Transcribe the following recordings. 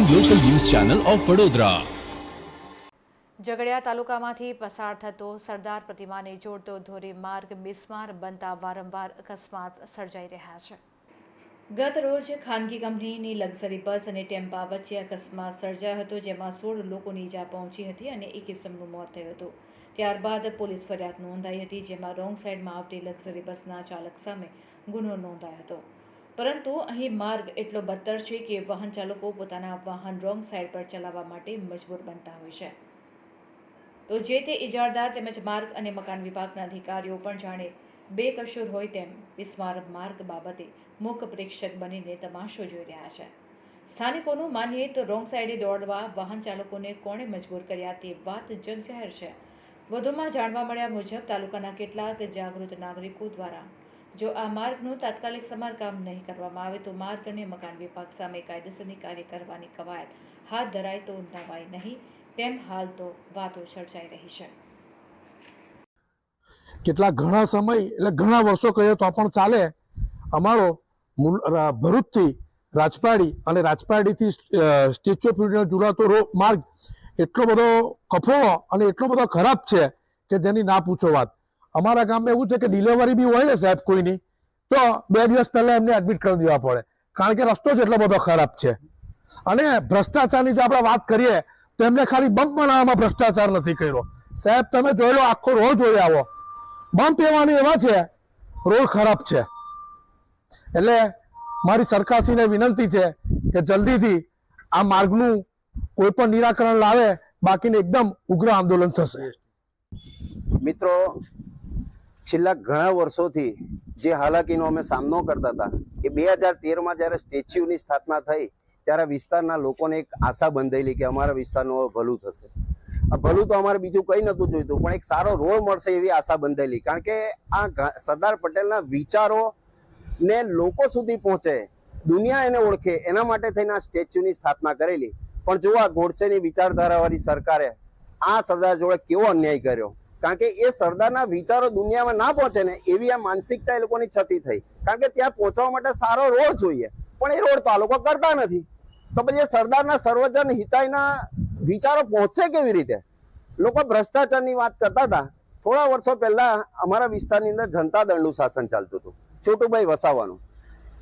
Channel of Vadodara Jhagadia તાલુકામાંથી પસાર થતો સરદાર પ્રતિમાને જોડતો ધોરીમાર્ગ બિસ્માર બનતા વારંવાર અકસ્માત સર્જાઈ રહ્યા છે. ગત રોજ ખાનગી કંપનીની લક્ઝરી બસ અને ટેમ્પા વચ્ચે અકસ્માત સર્જાયો હતો જેમાં સોળ લોકોની ઈજા પહોંચી હતી અને એક ઇસમનું મોત થયું હતું. ત્યારબાદ પોલીસ ફરિયાદ નોંધાઈ હતી જેમાં રોંગ સાઈડમાં આવતી લક્ઝરી બસના ચાલક સામે ગુનો નોંધાયો હતો. પરંતુ અહીં માર્ગ એટલો બદતર છે કે વાહન ચાલકો પોતાના વાહન રોંગ સાઈડ પર ચલાવવા માટે મજબૂર બનતા હોય છે. તો જે તે ઇજારદાર તેમજ માર્ગ અને મકાન વિભાગના અધિકારીઓ પણ જાણે બેકસૂર હોય તેમ બિસ્માર માર્ગ બાબતે મુખ પ્રેક્ષક બનીને તમાશો જોઈ રહ્યા છે. સ્થાનિકોનું માનીએ તો રોંગ સાઈડે દોડવા વાહન ચાલકોને કોણે મજબૂર કર્યા તે વાત જગજાહેર છે. વધુમાં જાણવા મળ્યા મુજબ તાલુકાના કેટલાક જાગૃત નાગરિકો દ્વારા જો આ માર્ગનું તાત્કાલિક સમારકામ નહીં કરવામાં આવે તો માર્ગ અને મકાન વિભાગ સામે કાયદેસરની કાર્ય કરવાની કવાયત હાથ ધરાય તો નવાય નહીં, તેમ હાલ તો વાતો ચર્ચાઈ રહી છે. કેટલા ઘણા સમય, એટલે ઘણા વર્ષો કહીએ તો પણ ચાલે. અમારો ભરૂચથી રાજપાડી અને રાજપાડીથી સ્ટેચ્યુ ઓફ યુનિયન જોડાતો રો, માર્ગ એટલો બધો કફોળો અને એટલો બધો ખરાબ છે કે જેની ના પૂછો વાત. અમારા ગામમાં એવું છે કે ડિલિવરી બી હોય ને સાહેબ કોઈની, તો બે દિવસ પહેલા એમને એડમિટ કરી દેવા પડે. કારણ કે રસ્તો જ એટલો બધો ખરાબ છે. અને ભ્રષ્ટાચારની જો આપણે વાત કરીએ, તો એમને ખાલી બંપ બનાવવામાં ભ્રષ્ટાચાર નથી કર્યો. સાહેબ, તમે જોઈ લો, આખો રોડ જોઈ આવો. બંપ એવાની એવા છે, રોડ ખરાબ છે. એટલે મારી સરકારશ્રીને વિનંતી છે કે જલ્દીથી આ માર્ગનું કોઈ પણ નિરાકરણ લાવે, બાકીને એકદમ ઉગ્ર આંદોલન થશે. મિત્રો છેલ્લા ઘણા વર્ષોથી જે હાલાકીનો અમે સામનો કરતા હતા, એ બે હજાર તેરમાં જ્યારે સ્ટેચ્યુની સ્થાપના થઈ, ત્યારે વિસ્તારના લોકોને એક આશા બંધાયેલી કે અમારા વિસ્તારનું ભલું થશે. ભલું તો અમારે બીજું કંઈ નહોતું જોઈતું, પણ એક સારો રોડ મળશે એવી આશા બંધાયેલી. કારણ કે આ સરદાર પટેલના વિચારો ને લોકો સુધી પહોંચે, દુનિયા એને ઓળખે, એના માટે થઈને આ સ્ટેચ્યુની સ્થાપના કરેલી. પણ જો આ ગોડસેની વિચારધારાવાળી સરકારે આ સરદાર જોડે કેવો અન્યાય કર્યો? કારણ કે એ સરદારના વિચારો દુનિયામાં ના પહોંચે ને એવી આ માનસિકતા એ લોકોની છતી થઈ. કારણ કે ત્યાં પહોંચવા માટે સારો રોડ જોઈએ, પણ એ રોડ તો આ લોકો કરતા નથી. તો પછી એ સરદારના સર્વજન હિતાયના વિચારો પહોંચશે કેવી રીતે? લોકો ભ્રષ્ટાચારની વાત કરતા હતા. થોડા વર્ષો પહેલા અમારા વિસ્તારની અંદર જનતા દળનું શાસન ચાલતું હતું. છોટુભાઈ વસાવાનું.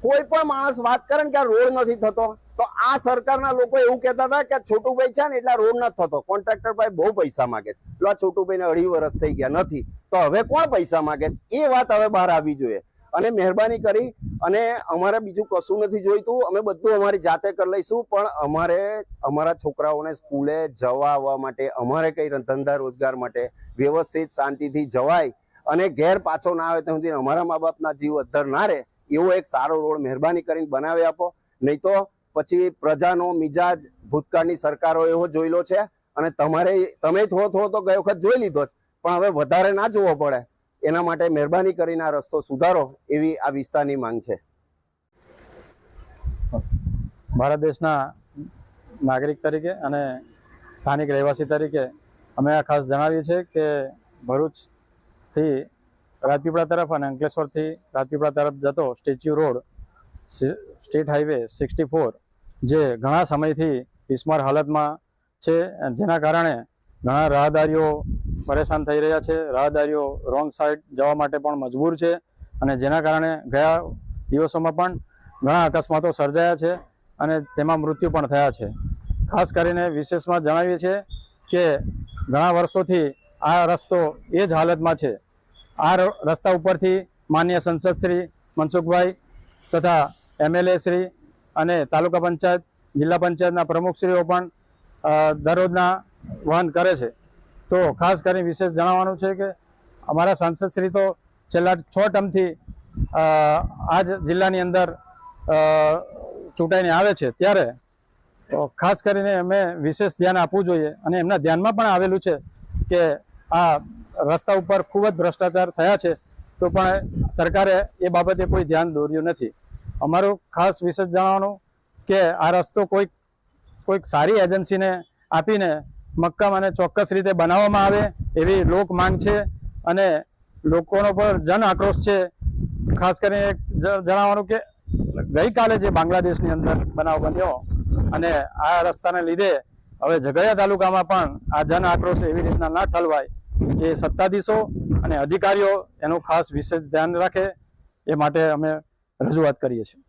કોઈ પણ માણસ વાત કરે ને કે રોડ નથી થતો, તો આ સરકારના લોકો એવું કહેતા હતા કે છોટુભાઈ છે ને એટલે રોડ નથી થતો. કોન્ટ્રાક્ટર ભાઈ બહુ પૈસા માંગે છે. એટલે આ છોટુભાઈને અઢી વર્ષ થઈ ગયા નથી. તો હવે કોણ પૈસા માંગે છે? એ વાત હવે બહાર આવવી જોઈએ. અને મહેરબાની કરી અને અમારે બીજું કશું નથી જોઈતું. અમે બધું અમારી જાતે કરી લઈશું, પણ અમારે, અમારા છોકરાઓને સ્કૂલે જવા આવવા માટે, અમારે કઈ ધંધા રોજગાર માટે વ્યવસ્થિત શાંતિથી જવાય અને ઘેર પાછો ના આવે ત્યાં સુધી અમારા મા બાપના જીવ અધ્ધર ના રહે. એવો એક સારો રોડ મહેરબાની કરીને બનાવી આપો. નહીં તો પછી પ્રજાનો મિજાજ ભૂતકાળની સરકારો એવો જોયેલો છે અને તમારે તમે થો થો તો ગઈ વખત જોઈ લીધો જ. પણ હવે વધારે ના જોવો પડે. એના માટે મહેરબાની કરીને આ રસ્તો સુધારો એવી આ વિસ્તારની માંગ છે. ભારત દેશના નાગરિક તરીકે અને સ્થાનિક રહેવાસી તરીકે અમે આ ખાસ જણાવ્યું છે કે ભરૂચથી રાજપીપળા તરફ અને અંકલેશ્વરથી રાજપીપળા તરફ જતો statue road state highway sixty four, જે ઘણા સમયથી બિસ્માર હાલતમાં છે, જેના કારણે ઘણા રાહદારીઓ પરેશાન થઈ રહ્યા છે. રાહદારીઓ રોંગ સાઈડ જવા માટે પણ મજબૂર છે અને જેના કારણે ગયા દિવસોમાં પણ ઘણા અકસ્માતો સર્જાયા છે અને તેમાં મૃત્યુ પણ થયા છે. ખાસ કરીને વિશેષમાં જણાવીએ છીએ કે ઘણા વર્ષોથી આ રસ્તો એ જ હાલતમાં છે આ રસ્તા ઉપરથી માન્ય સંસદ શ્રી મનસુખભાઈ તથા એમએલએ શ્રી અને તાલુકા પંચાયત, જિલ્લા પંચાયતના પ્રમુખશ્રીઓ પણ દરરોજના વહન કરે છે. તો ખાસ કરીને વિશેષ જણાવવાનું છે કે અમારા સાંસદ શ્રી તો છેલ્લા છ ટર્મથી આ જ જિલ્લાની અંદર ચૂંટાઈને આવે છે ત્યારે. ખાસ કરીને અમે વિશેષ ધ્યાન આપવું જોઈએ અને એમના ધ્યાનમાં પણ આવેલું છે કે આ રસ્તા ઉપર ખૂબ જ ભ્રષ્ટાચાર થયા છે, તો પણ સરકારે એ બાબતે કોઈ ધ્યાન દોર્યું નથી. અમારું ખાસ વિશેષ જણાવવાનું કે આ રસ્તો કોઈક કોઈક સારી એજન્સીને આપીને મક્કમ અને ચોક્કસ રીતે બનાવવામાં આવે એવી લોક માંગ છે અને લોકોનો પર જન આક્રોશ છે. ખાસ કરીને જણાવવાનું કે ગઈકાલે જે બાંગ્લાદેશની અંદર બનાવ બન્યો અને આ રસ્તાને લીધે હવે ઝઘડિયા તાલુકામાં પણ આ જન આક્રોશ એવી રીતના ના ઠલવાય એ સત્તાધીશો અને અધિકારીઓ, એનું ખાસ વિશેષ ધ્યાન રાખે, એ માટે અમે રજૂઆત કરીએ છીએ.